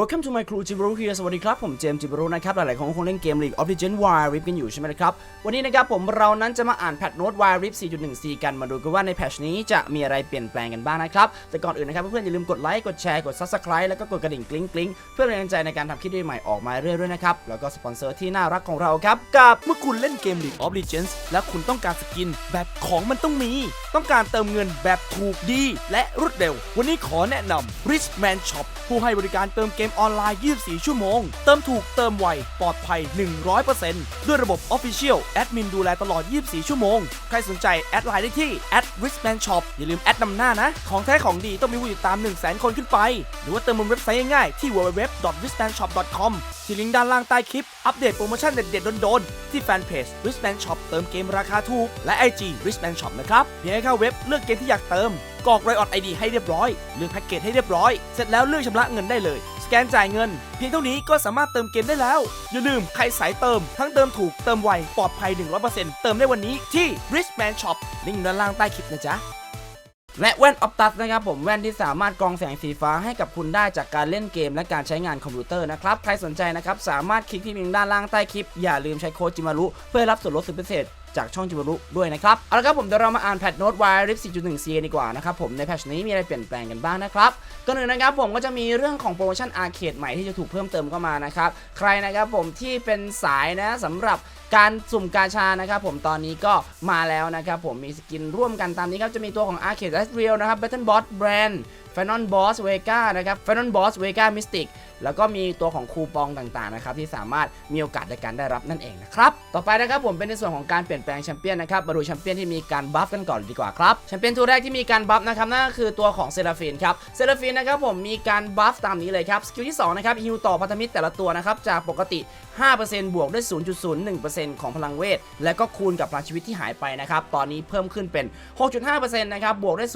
Welcome to my crew จิบรุ here สวัสดีครับ ผมเจมส์จิบรุนะครับ หลายๆคนคงเล่นเกม League of Legends Wild Rift กันอยู่ใช่ไหมครับ วันนี้นะครับผมเรานั้นจะมาอ่านแพทโน้ต Wild Rift 4.14กันมาดูกันว่าในแพทชนี้จะมีอะไรเปลี่ยนแปลงกันบ้างนะครับ แต่ก่อนอื่นนะครับเพื่อนๆอย่าลืมกดไลค์ กดแชร์ กด Subscribe แล้วก็กดกระดิ่งกริ๊งกริ๊งเพื่อเป็นกำลังใจในการทำคลิปใหม่ๆออกมาเรื่อยๆนะครับ แล้วก็สปอนเซอร์ที่น่ารักของเราครับกับเมื่อคุณเล่นเกม League of Legends แล้วคุณต้องการสกินแบบของมันต้องมี ต้องการเติมเงินแบบถูกดี และรวดเร็ว วันนี้ขอแนะนำ Richman Shop ผู้ให้บริการเติมเกมออนไลน์ 24 ชั่วโมง เติมถูกเติมไว ปลอดภัย 100%ด้วยระบบ Official แอดมินดูแลตลอด 24 ชั่วโมง ใครสนใจ แอดไลน์ได้ที่ @richman shop อย่าลืมแอดนำหน้านะ ของแท้ของดีต้องมีผู้ติดตาม 100,000 คนขึ้นไป หรือว่าเติมบนเว็บไซต์ง่ายๆที่ www.richmanshop.com ที่ลิงก์ด้านล่างใต้คลิป อัปเดตโปรโมชั่นเด็ดๆโดนๆ ที่แฟนเพจ richman shop เติมเกมราคาถูก และ IG richman shop นะครับเพียงแค่เข้าเว็บเลือกเกมที่อยากเติมกรอกรายออดไอดีให้เรียบร้อย เลือกแพ็กเกจให้เรียบร้อย เสร็จแล้วเลือกชำระเงินได้เลย สแกนจ่ายเงิน เพียงเท่านี้ก็สามารถเติมเกมได้แล้ว อย่าลืมใครสายเติม ทั้งเติมถูกเติมไว ปลอดภัย 100%เติมได้วันนี้ที่ Richman Shop ลิงก์ด้านล่างใต้คลิปนะจ๊ะ และแว่นออ t ตัสนะครับผมแว่นที่สามารถกรองแสงสีฟ้าให้กับคุณได้จากการเล่นเกมและการใช้งานคอมพิวเตอร์นะครับใครสนใจนะครับสามารถคลิกที่ลิงก์ด้านล่างใต้คลิป อย่าลืมใช้โค้ดจิมารุเพื่อรับส่วนลดสุดพิเศษจากช่องจิมารุด้วยนะครับเอาละครับผมเดี๋ยวเรามาอ่านแพทโน้ต Wild Rift 4.1 c ดีกว่านะครับผมในแพทชนี้มีอะไรเปลี่ยนแปลงกันบ้างนะครับก่อนอื่นนะครับผมก็จะมีเรื่องของโปรโมชั่นอาร์เคดใหม่ที่จะถูกเพิ่มเติมเข้ามานะครับใครนะครับผมที่เป็นสายนะสำหรับ การสุ่มกาชานะครับผมตอนนี้ก็มาแล้วนะครับผมมีสกินร่วมกันตามนี้ครับจะมีตัวของ Arcade a s r e a l นะครับ Battle Bot Brand f a n o n Boss Vega นะครับ f a n o n Boss Vega Mystic แล้วก็มีตัวของคูปองต่างๆนะครับที่สามารถมีโอกาสในการได้รับนั่นเองนะครับ ต่อไปนะครับผมเป็นในส่วนของการเปลี่ยนแปลงแชมเปี้ยนนะครับมาดูแชมเปี้ยนที่มีการบัฟกันก่อนดีกว่าครับแชมเปี้ยนตัวแรกที่มีการบัฟนะครับนั่นก็คือตัวของเซราฟินครับเซราฟินนะครับผมมีการบัฟตามนี้เลยครับสกิลที่2นะครับฮิวต่อพันธมิตรแต่ละตัวนะครับจากปกติ 5%บวกด้วย 0.01%ของพลังเวท และก็คูณกับพลังชีวิตที่หายไปนะครับตอนนี้เพิ่มขึ้นเป็น 6.5%นะครับบวกด้วย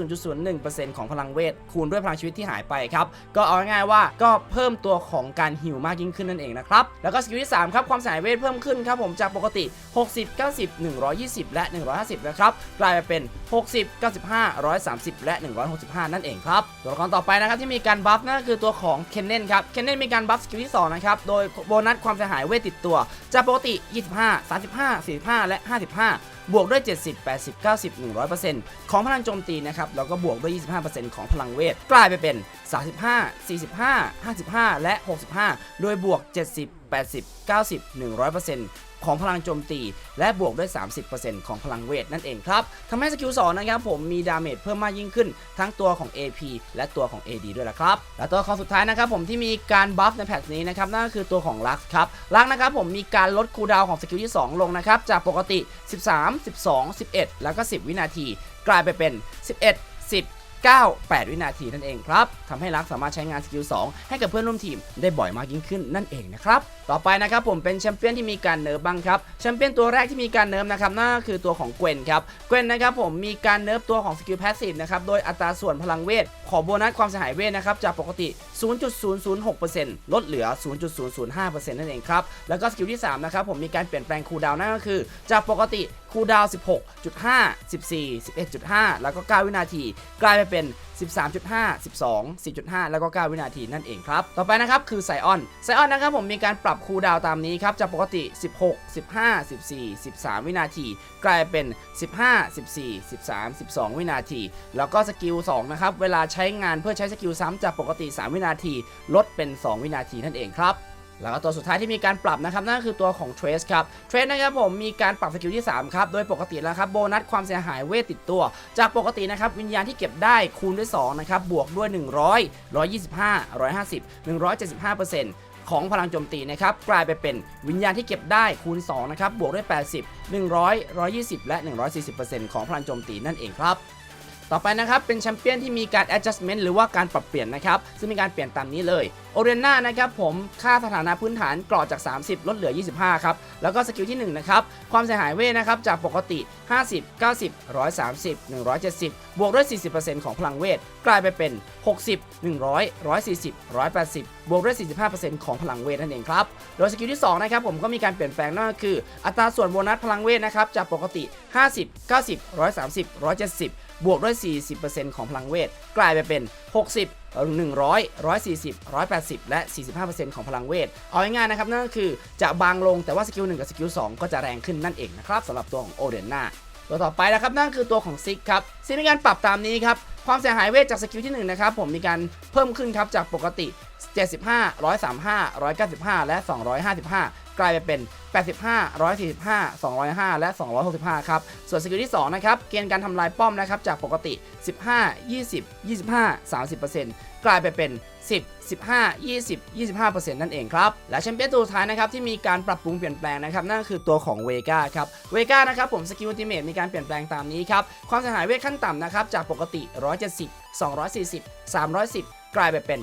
0.01%ของพลังเวทคูณด้วยพลังชีวิตที่หายไปครับก็เอาง่ายๆว่าก็เพิ่มตัวของการฮิวมากยิ่งขึ้นนั่นเองนะครับแล้วก็สกิลที่3ครับความสายเวทเพิ่มขึ้นครับผมจากปกติ 60 90 120 และ 150นะครับกลายมาเป็น 60 95 130 และ 165 นั่นเองครับตัวละครต่อไปนะครับที่มีการบัฟนั่นก็คือตัวของเคนเนนครับเคนเนนมีการบัฟสกิลที่2นะครับโดยโบนัสความเสียหายเวทติดตัวจากปกติ 25 35 45 และ 55 บวกด้วย 70 80 90 100%ของพลังโจมตีนะครับแล้วก็บวกด้วย 25%ของพลังเวท กลายไปเป็น 35 45 55 และ 65 โดยบวก 70 80 90 100% ของพลังโจมตี และบวกด้วย 30%ของพลังเวทนั่นเองครับทำให้สกิล2นะครับผมมีดาเมจเพิ่มมากยิ่งขึ้น ทั้งตัวของ AP และตัวของ AD ด้วยละครับ และตัวของสุดท้ายนะครับผมที่มีการบัฟในแพทนี้นะครับนั่นก็คือตัวของลักครับลักนะครับผมมีการลดคูลดาวของสกิลที่ 2 ลงนะครับจากปกติ 13 12 11 แล้วก็ 10 วินาที กลายไปเป็น 11 10 9 8 วินาทีนั่นเองครับทำให้ลักสามารถใช้งานสกิล2ให้กับเพื่อนร่วมทีมได้บ่อยมากยิ่งขึ้นนั่นเองนะครับต่อไปนะครับผมเป็นแชมเปี้ยนที่มีการเนิร์ฟบ้างครับแชมเปี้ยนตัวแรกที่มีการเนิร์ฟนะครับนั่นก็คือตัวของเกวนครับเกวนนะครับผมมีการเนิร์ฟตัวของสกิลแพสซีฟนะครับโดยอัตราส่วนพลังเวท ขอโบนัสความเสียหายเวทนะครับจากปกติ 0.006%ลดเหลือ 0.005%นั่นเองครับ แล้วก็สกิลที่3นะครับผมมีการเปลี่ยนแปลงคูลดาวน์นั่นก็คือ จากปกติคูลดาวน์16.5 14 11.5 แล้วก็ 9 วินาที กลายไปเป็น 13.5 12 10.5 แล้วก็ 9 วินาทีนั่นเองครับ ต่อไปนะครับคือไซออน ไซออนนะครับผมมีการปรับคูลดาวตามนี้ครับจากปกติ 16 15 14 13 วินาที กลายเป็น 15 14 13 12 วินาที แล้วก็สกิล2นะครับเวลาใช้งานเพื่อใช้สกิลซ้ำจากปกติ 3 วินาที ลดเป็น 2 วินาทีนั่นเองครับ แล้วก็ตัวสุดท้ายที่มีการปรับนะครับนั่นคือตัวของ Trace ครับ Trace นะครับผมมีการปรับสกิลที่ 3 ครับ โดยปกติแล้วครับโบนัสความเสียหายเวทติดตัว จากปกตินะครับวิญญาณที่เก็บได้คูณด้วย2นะครับบวกด้วย 100 125 150 175%ของพลังโจมตีนะครับกลายไปเป็นวิญญาณที่เก็บได้คูณ2นะครับบวกด้วย 80 100 120 และ 140%ของพลังโจมตีนั่นเองครับ ต่อไปนะครับเป็นแชมเปี้ยนที่มีการ adjustment หรือว่าการปรับเปลี่ยนนะครับซึ่งมีการเปลี่ยนตามนี้เลยโอเรนนานะครับผมค่าสถานะพื้นฐานกรอจาก 30 ลดเหลือ 25 ครับ แล้วก็สกิลที่ 1 นะครับ ความเสียหายเวทนะครับ จากปกติ 50 90 130 170 บวกด้วย 40%ของพลังเวท กลายไปเป็น 60 100 140 180 บวกด้วย 45%ของพลังเวทนั่นเองครับ โดยสกิลที่ 2 นะครับผมก็มีการเปลี่ยนแปลงนั่นก็คือ อัตราส่วนโบนัสพลังเวทนะครับจากปกติ 50 90 130 170 บวกด้วย 40%ของพลังเวท กลายไปเป็น 60 100 140 180 และ 45%ของพลังเวท เอาง่ายๆนะครับ นั่นก็คือจะบางลงแต่ว่าสกิล1กับสกิล2ก็จะแรงขึ้นนั่นเองนะครับสำหรับตัวของโอเดนนาตัวต่อไปนะครับนั่นคือตัวของซิกครับซิกมีการปรับตามนี้ครับความเสียหายเวทจากสกิลที่1นะครับผมมีการเพิ่มขึ้นครับจากปกติ 75 135 195 และ 255 กลายไปเป็น 85 145 205 และ 265 ครับ ส่วนสกิลที่ 2 นะครับ เกณฑ์การทำลายป้อมนะครับ จากปกติ 15 20 25 30%กลายไปเป็น 10 15 20 25%นั่นเองครับ และแชมเปี้ยนตัวสุดท้ายนะครับที่มีการปรับปรุงเปลี่ยนแปลงนะครับนั่นก็คือตัวของเวก้าครับเวก้านะครับผมสกิลอัลติเมทมีการเปลี่ยนแปลงตามนี้ครับ ความเสียหายเวทขั้นต่ำนะครับจากปกติ 170 240 310 กลายไปเป็น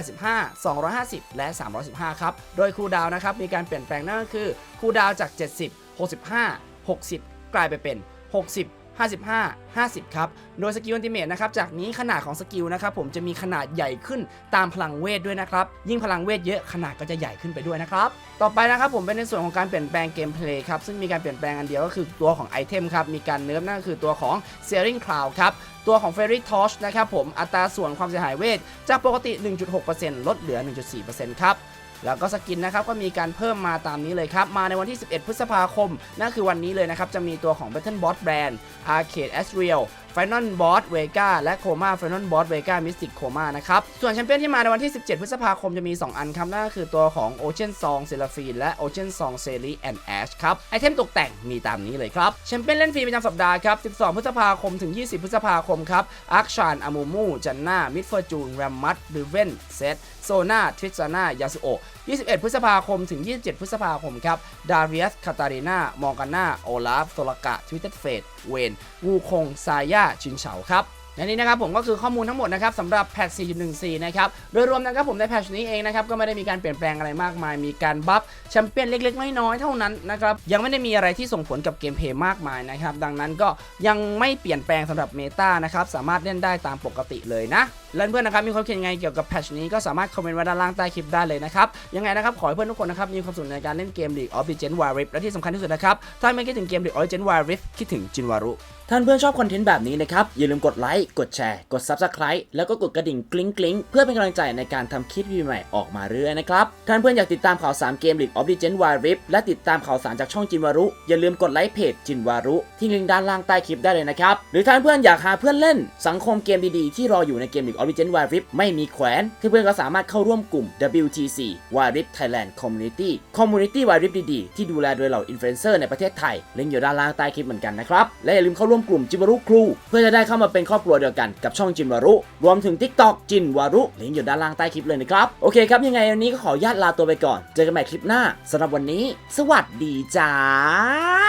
185 250 และ 315 ครับ โดยคูดาวนะครับมีการเปลี่ยนแปลงนั่นก็คือคูดาวจาก 70 65 60 กลายไปเป็น 60 55 50 ครับ โดยสกิลอัลติเมทนะครับ จากนี้ขนาดของสกิลนะครับผมจะมีขนาดใหญ่ขึ้นตามพลังเวทด้วยนะครับ ยิ่งพลังเวทเยอะขนาดก็จะใหญ่ขึ้นไปด้วยนะครับ ต่อไปนะครับผมเป็นในส่วนของการเปลี่ยนแปลงเกมเพลย์ครับ ซึ่งมีการเปลี่ยนแปลงอันเดียวก็คือตัวของไอเทมครับ มีการเนิร์ฟนั่นก็คือตัวของ Searing Cloud ครับตัวของ Fairy Torch นะครับผมอัตราส่วนความเสียหายเวท จากปกติ 1.6%ลดเหลือ 1.4%ครับ แล้วก็สกินนะครับก็มีการเพิ่มมาตามนี้เลยครับ มาในวันที่ 11 พฤษภาคม นั่นคือวันนี้เลยนะครับ จะมีตัวของ Battle Bot Brand Arcade Asriel Final Boss Vega และ Coma Final Boss Vega Mystic Coma นะครับ ส่วนแชมเปี้ยนที่มาในวันที่ 17 พฤษภาคมจะมี 2 อันครับ นั่นก็คือตัวของ Ocean Song Seraphine และ Ocean Song s e r i and Ash ครับ ไอเทมตกแต่งมีตามนี้เลยครับ แชมเปี้ยนเล่นฟรีประจำสัปดาห์ครับ 12 พฤษภาคมถึง 20 พฤษภาคมครับอาร์คชานอามูมูจันนามิดเฟอร์จูนแรมมัตริเวนเซตโซนาทริซานายาสุโอ21 พฤษภาคมถึง 27 พฤษภาคมครับ ดาริอัสคาตารีนามอร์กาน่าโอลาฟโซลกะทวิตเตอร์เฟดเวนวูคงซายาชินเฉาครับ และนี่นะครับผมก็คือข้อมูลทั้งหมดนะครับสำหรับแพท4.14 นะครับ โดยรวมนะครับผมในแพทนี้เองนะครับก็ไม่ได้มีการเปลี่ยนแปลงอะไรมากมาย มีการบัฟแชมเปี้ยนเล็ก ๆ น้อยๆเท่านั้นนะครับยังไม่ได้มีอะไรที่ส่งผลกับเกมเพลย์มากมายนะครับดังนั้นก็ยังไม่เปลี่ยนแปลงสำหรับเมตานะครับสามารถเล่นได้ตามปกติเลยนะและเพื่อนนะครับมีความคิดยังไงเกี่ยวกับแพทชนี้ก็สามารถคอมเมนต์ไว้ด้านล่างใต้คลิปได้เลยนะครับยังไงนะครับขอให้เพื่อนทุกคนนะครับมีความสุขในการเล่นเกม League of Legends Wild Rift และที่สำคัญที่สุดนะครับถ้าไม่คิดถึงเกม League of Legends Wild Rift คิดถึงจินวารุท่านเพื่อนชอบคอนเทนต์แบบนี้นะครับอย่าลืมกดไลคกดแชร์ กด Subscribe แล้วก็กดกระดิ่งกริ๊งกริ๊งเพื่อเป็นกำลังใจในการทำคลิปวิดีโอใหม่ออกมาเรื่อยนะครับท่านเพื่อนอยากติดตามข่าวสารเกม League of Legends Wild Rift และติดตามข่าวสารจากช่องจินวารุ อย่าลืมกดไลค์เพจจินวารุ ที่ลิงก์ด้านล่างใต้คลิปได้เลยนะครับ หรือท่านเพื่อนอยากหาเพื่อนเล่น สังคมเกมดีๆที่รออยู่ในเกม League of Legends Wild Rift ไม่มีแขวนเพื่อนๆก็สามารถเข้าร่วมกลุ่ม WTC Wild Rift Thailand Community Community Wild Rift ดีๆที่ดูแลโดยเหล่าอินฟลูเอนเซอร์ในประเทศไทยลิงก์อยู่ด้านล่างใต้คลิปเหมือนกันนะครับและอย่าลืมเข้าร่วมกลุ่มจินวารุครู เพื่อจะได้เข้ามาเป็นครอบครัวเดียวกันกับช่องจินวารุ รวมถึง TikTok จินวารุลิงก์อยู่ด้านล่างใต้คลิปเลยนะครับ โอเคครับ ยังไงวันนี้ก็ขออนุญาตลาตัวไปก่อน เจอกันใหม่คลิปหน้าสำหรับวันนี้ สวัสดีจ้า